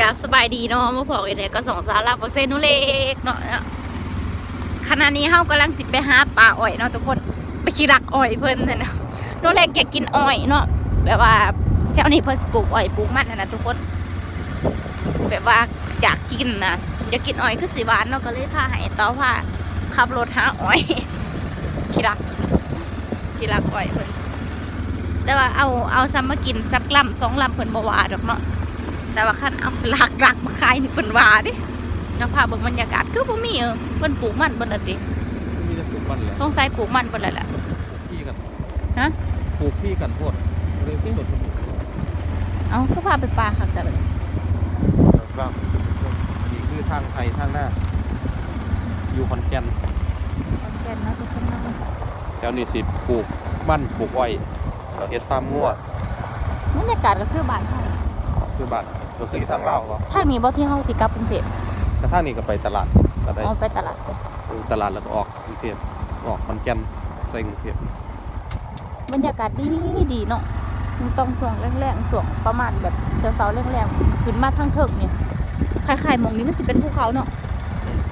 กาสบายดีเนาะมาพอกันเนี่ยก็สองสาวลาบเซนุเล็กเนาะขณะนี้เฮากำลังสิไปหาปลาอ้อยเนาะทุกคนไปขี้รักอ้อยเพิ่นนะเนาะโนเล็กอยากกินอ้อยเนาะแบบว่าแถวนี้เพิ่นปลูกอ้อยปลูกมันนะนะทุกคน แบบว่าอยากกินนะอยากกินอ้อยคือสิหวานเนาะก็เลยพาให้เต้าพาขับรถหาอ้อยขี้รักขี้รักอ้อยเพิ่นแต่ว่าเอาเอาซ้ำมากินสักลำสองลำเพิ่นบวาดอกเนาะ แต่ว่าคันเอาหลักหลักมาขายนี่เพิ่นว่าเด้เนาะพาเบิ่งบรรยากาศคือบ่มีเออเพิ่นปลูกมันเบิ่นละติมีแต่ปลูกมันแหละสงสัยปลูกมันเบิ่นแล้วล่ะพี่กันฮะปลูกพี่กันโพดเลยที่สุดเอ้าก็พาไปปลาค่ะจ้ะก็อันนี้คือทางไทยทางหน้า อยู่ขอนแก่นขอนแก่นเนาะทุกคนเนาะแถวนี้สิปลูกมันปลูกอ้อยเราเฮ็ดฟาร์มงัวบรรยากาศก็คือบ้านเฮาคือบ้าน ก็คือทางลาวเนาะทางนี้บ่ที่เฮาสิกลับกรุงเทพแต่ทางนี้ก็ไปตลาดก็ได้เอาไปตลาดตลาดแล้วก็ออกกรุงเทพออกขอนแก่นไปกรุงเทพบรรยากาศดีดีเนาะมันต้องช่วงแรงๆช่วงประมาณแบบเช้าๆแรงๆขึ้นมาทางเทิงเนี่ยคล้ายๆหมองนี้มันสิเป็นภูเขาเนาะ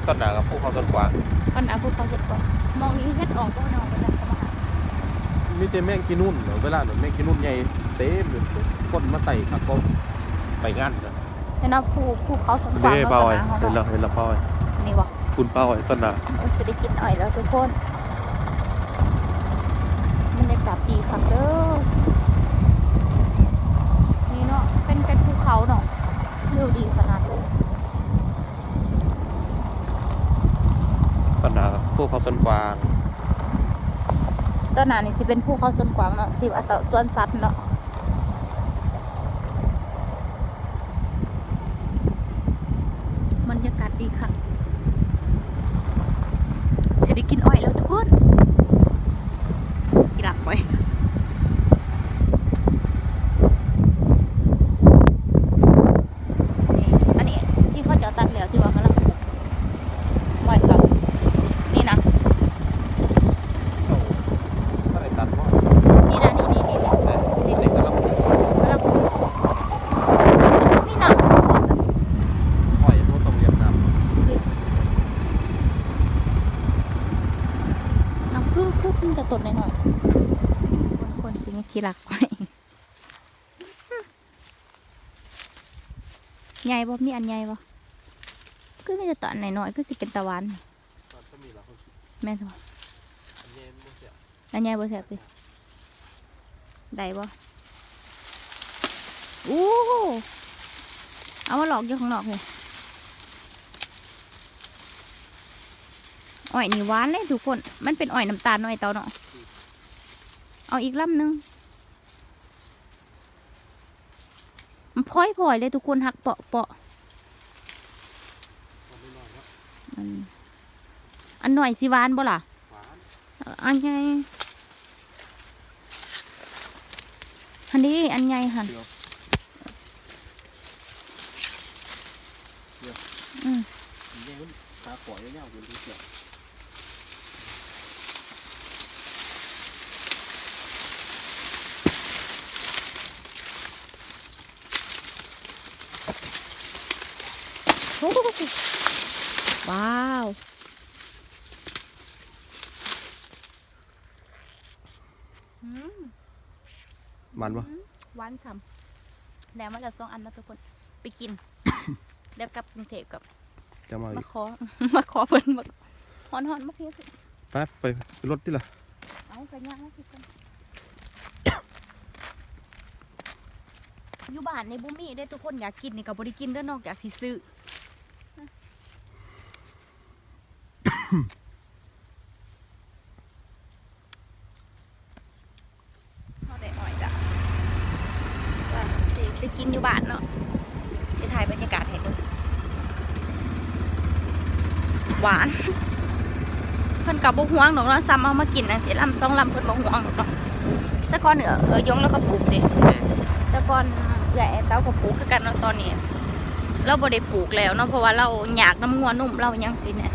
ต้นหนากับพวกเขาต้นกวางมันอาภูเขาเสร็จก่อนมองนี้เฮ็ดออกก็นอนไปแล้วก็มาหามีแต่แมงกินนุ่นเนาะเวลาเนี่ยแมงกินนุ่นใหญ่เต็มเลยคนมาไต่ครับก็ ไปงานนะเห็นเนาะภูภูเขาสวนกวางเด้เนาะเป้าไอ้ตะเห็นนาแล้วเห็นแล้วเป้าไอ้นี่บ่คุณเป้าไอ้ต้นหนาโอ้ยสิได้กินอ้อยแล้วทุกคนบรรยากาศดีครับเด้อนี่เนาะเป็นเป็นภูเขาเนาะวิวดีขนาดเลยต้นหนากับพวกเขาต้นกวางต้นหนานี่สิเป็นภูเขาสวนกวางเนาะที่ว่าสวนสัตว์เนาะบรรยากาศ ดีค่ะสิได้กินอ้อยแล้วทุกคนกินหลักไว้ อันนี้ที่เขาจะตัดแล้วที่ว่ากำลังปลูกไว้ครับ นี่นะ ก็ได้ตัดว่า นี่นะนี่นี่นี่นี่ แต่เด็กกำลัง กำลังปลูกนี่นะปลูกก่อนสิ ห้อยพวกตรงเรียนน้ น้ำคือคือเพิ่งจะตดหน่อยๆคนสิมีขี้รักไว้ ใหญ่บ่มีอันใหญ่บ่คือมีแต่ตอนหน่อยๆคือสิเป็นตะวันำตอนก็มีแล้วแม่นบ่อันนี้มันเสียอันใหญ่บ่แซ่บสิได้บ่อู้เอามาหลอกอยู่ข้างนอกเลยอ้อยนี่หวานเลยทุกคน มันเป็นอ้อยน้ำตาลน้อยเตาเนาะ เอาอีกลำหนึ่ง มันพลอยพลอยๆเลยทุกคนหักเปาะเปาะตอนนี้นอนแล้วอันอันหน่อยสิหวานบ่ล่ะหวานอันใหญ่อันนี้อันใหญ่หันเดียวอืมอันนี้มันตาขอยยาวๆเป็นที่เสีย โอ้โห ว้าวอืมมันปะหวานฉ่ำแล้วมาแล้วสองอันนะทุกคนไปกิน เดี๋ยวกลับกรุงเทพกับจะมาอีมากขอมาขอเพิ่นมาฮอนฮอนๆมาเพียบไปไปไปรถที่ละเอาไปย่างมาเพียบกันอยู่บ้านในบุมีได้อทุกคนอยากกินนี่กับบริกินเด้อนอกจากสิซื้อ เขาได้อ่อยละว่าสิไปกินอยู่บ้านเนาะจะถ่ายบรรยากาศให้ดูหวานเพิ่นกับบ่ห่วงดอกเนาะซ้ำเอามากินจังซี่ลำสองลำเพิ่นบ่ห่วงดอกเนาะแต่ก่อนเนี่ยเออยงแล้วก็ปลูกด้แต่ก่อนเอื้อเต้าก็ปลูกคือกันเนาะตอนนี้ เราบ่ได้ปลูกแล้วเนาะเพราะว่าเราอยากน้ำงัวนุ่มเรายังสิเนี่ย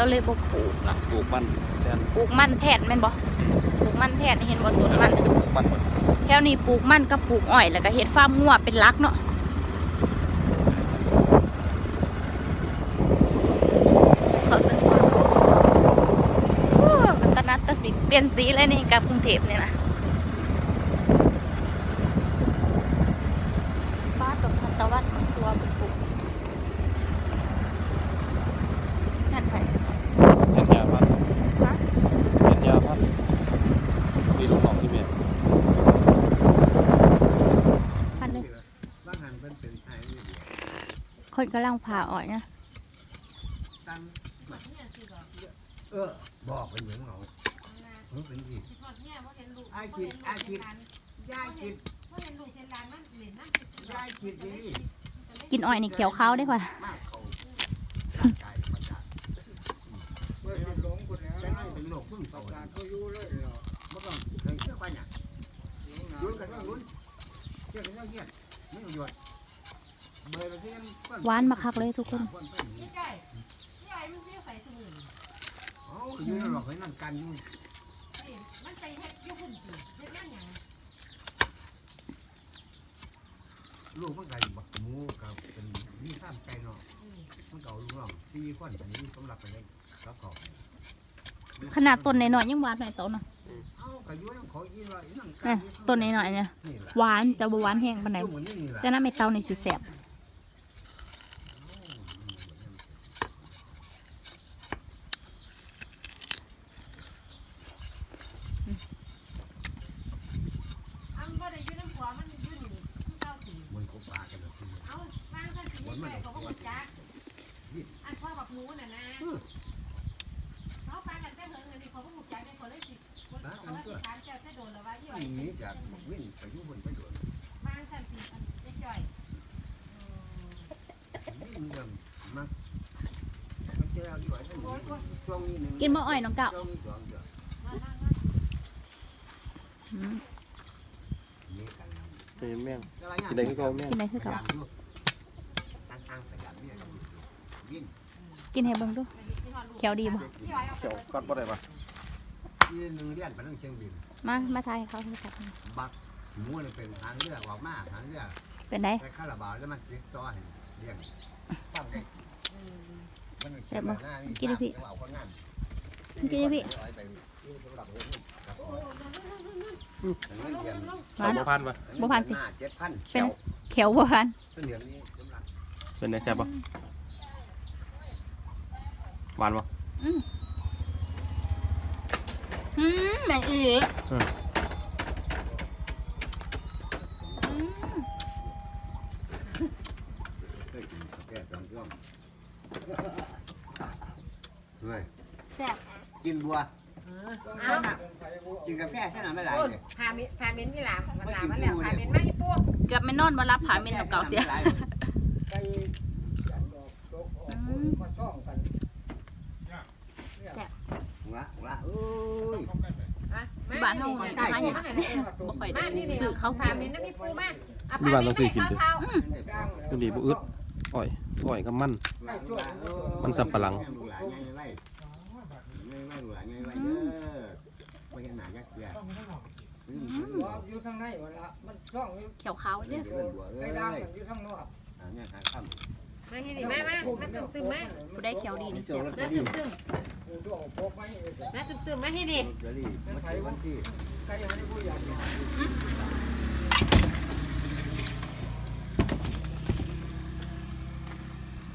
เราเลยบปลูกนะปลูกมันแทนปลูกมันแทนแม่นบอปลูกมันแทนเห็นว่าต้นมันแถวนี้ปลูกมันก็ปลูกอ้อยแล้วก็เห็ดฟ้าร์มงัวเป็นลักเนาะเขาสุดยว่าโอ้กัตนาตสิเปลี่ยนสีเลยนี่กับกรุงเทพเนี่ยนะ คนกำลังผ่าอ่อยนะตั้งเออบอกเป็นเหมือนเรามันเป็นอีกไอ้คิดไอ้คิดยายคิดยายคิดนี่กินอ่อยนี่เขียวเขาได้กว่ามากเขาร่างกายประจักษ์เมื่อเป็นหลงคนแล้วเป็นโรคพึ่งต่อการเขาอยู่เลยเหรอไม่ต้องเคยเชื่อไปเนี่ยยุ่งกันว่ายุ่งเชื่อกันว่าเงี้ยไม่ประโยช หวานมาคักเลยทุกคนอ๋ออยู่นั่นหรอกให้นั่งกันอยู่ลูกมันก็บักหมูกับเป็นมีข้ามใจเนาะมันเก่าลูกน้องสี่คนอันนี้สำหรับไปเลยครับเขาขนาดต้นหน่อยๆยังหวานหน่อยโตเนาะเอ้าก็อยู่น้ำเขาอีว่าอีนั่งกัเนี่ยต้นหน่อยๆเนี่ยนี่แหละหวานแต่บ่หวานแห้งปานใดลูกมันนี่แหละแต่น้ำไม่เตานี่สิแสบ มันก็ปลากันแล้วสิมันมันเอาตัว อันนี้จากวิ่งไปอยู่บนไปโดนวิ่งกันมามันเจอเอาอยู่ไอ้ตรงนี้ช่วงนี้หนึ่งกินบ่อ่อยน้องเก่า ช่วงนี้สองเดือนอืมนี่กันแล้วเป็นแม่งกิกินได้คือเก่าแม่งกินได้คือเก่าตั้งๆประหยัดเนี่ยวิ่งกินให้เบิ่งดูเขียวดีบ่เขียวกัดบ่ได้ปะยืนหนึ่งเรียนไปต้องเชียงบิน มามาทายให้เขาให้ครับบักหมูเนี่ยเป็นทางเลือกออกมาทางเลือกเป็นไดไปคาราบาวแล้วมันติดต่อให้เลี้ยงตั้งได้มันเสียหน้านี่จังหวะคนงานกินดิพี่ครับเงินเดือนหวานบ่พันปะบ่พันสิเจ็ดพันเป็นเขียวบ่หวานเดือนนี้กำลังเป็นไงแซ่บปะหวานปะ อืมอืมแม่งอีอืม อืมเคยกินกาแฟตอนช่วงเฮ้ยแซ่บกินบัวกินกาแฟแค่นั้นไม่ได้เลยพามิพามินที่หลามหลามมาแล้วพามินมาอีปูเกือบไม่นอนบ่รับผาเมนกับเก่าเสียอืม ละละเอ้ย บ้านเฮาเนี่ยหาหยังบ่ค่อยได้ซื้อเขาวพากินมินนั่นมีปูมากมีบ้านต้องซื้อกินเท้าตัวนี้บ่อึดอ้อยอ้อยกับมัน มันสับปะหลังลูกหลานยังไงไล่ยังไงลูกหลานยังไงไล่เด้อไม่ยังหนายักษ์เสียอยู่ข้างในวะละมันช่องอยู่เขียวขาวเนี่ยเดี๋ยวบัวเอ้ไอ้ยดำมันอยู่ข้างนอก อ่าเนี่ยหาค่ำมาที่นี่แม่แม่แม่ตึมตึมแม่ผู้ได้เขียวดีนี่เจ้าแซ่บลอตเตแม่อรี่ตึมตึมกูดูเอาพกไว้แม่ตึมตึมแม่ที่นี่ลอตเตอรี่มันใช้วันที่ใครยังไม่พูดอย่างนี้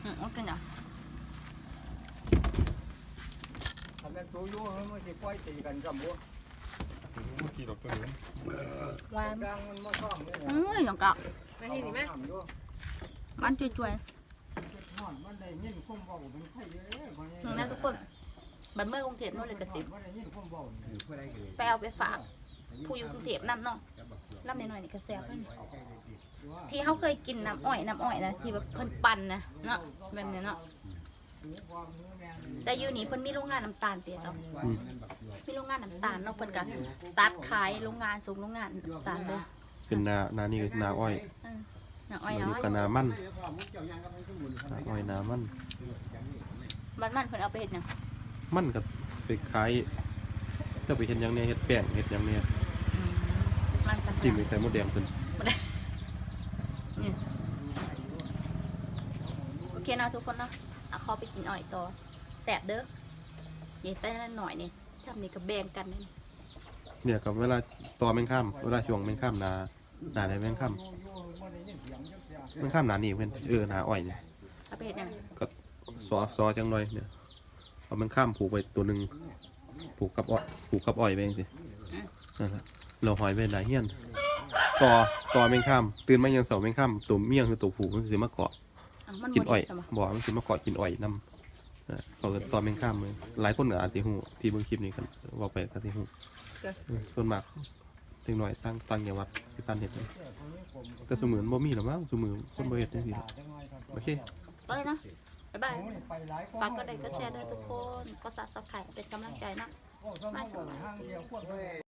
อืมเอากินอะทำเป็นตัวอยู่มันจะปล่อยตีกันกับบัวหวานดังมันมาช่องนี่อือหยังเก่าแม่ที่นี่แม่มันจ่ วยมันได้ยินคมเบาเป็นไข่เยอะมันๆนึงนะทุกคนบัดเมื่อกรุงเทพโน่นเลยกระติบมันได้ยินคมเบาอยู่เพื่ออะไรกันเลยไปเอาไปฝาก ผู้อยู่กรุงเทพน้ำเนาะน้ำหน่อยๆนี่ก็แซ่บแล้วนี่ที่เขาเคยกินน้ำอ้อยน้ำอ้อยนะที่แบบเพิ่นปั่นนะเนาะแบบนี้เนาะแต่อยู่นี่เพิ่นมีโรงงานน้ำตาลเตี้ยต่อมีโรงงานน้ำตาลเนาะเพิ่นก็ตัดขายโรงงานสูงโรงงานน้ำตาลเลยเป็นนานานี่ก็นาอ้อย น้ำอ้อยนาน้นี่อยก็นามันนาอ้อยนามัน มันมันเพิ่นเอาไปเฮ็ดหยังมันก็ไปขายจะไปเห็นหยังเนี่ยเฮ็ดแป้งเฮ็ดหยังเนี่ยอืมมันสำจิ้มคัไปญใส่มดแดงเพิ่นโอเคเนาะทุกคนเนาะเอาขอไปกินอ้อยต่อแซ่บเด้อนี่แต่ละหน่อยนี่ทำนี่ก็แบ่งกันนี่เนี่ยกับเวลาตอแมงค่ำเวลาช่วงแมงค่ำนานาไหนแมงค่ำ แมงค่ำนานี่เพื่อนเออนาอ้อยเนี่ยเอาไปเฮ็ดหยังซอซอจังเลยเนี่ยเอาแมงค่ำผูกไปตัวหนึ่งผูกกับอ้อยผูกกับอ้อยไปเองสินั่นแหละเราหอยไปหลายเฮียนต่อต่อแมงค่ำตื่นมายังเสาแมงค่ำตัวเมี่ยงคือตัวผูกมันสิมาเกาะอ้าวมันกินบ่อ้อยดีใช่ปะบอกมันสิมาเกาะกินอ้อยนำเออเขาก็ต่อแมงค่ำเลยหลายคนเหนืออาจสิหูที่เบิ่งคลิปนี้กันบอกไปก็สิหูเออส่วนมาก ถึงหน่อยตั้งตั้งอย่าวัดที่การเห็ดเลยแต่สมือนบ่มีหรอมั้งสมือคนบ่เห็ดจังซี่หรอกโอเคเลยนะบ๊ายบายไปหลายฝากก็ได้ก็แชร์ได้ทุกคนก็ซับสไครต์เป็นกำลังใจนะมาสองห้างเดีย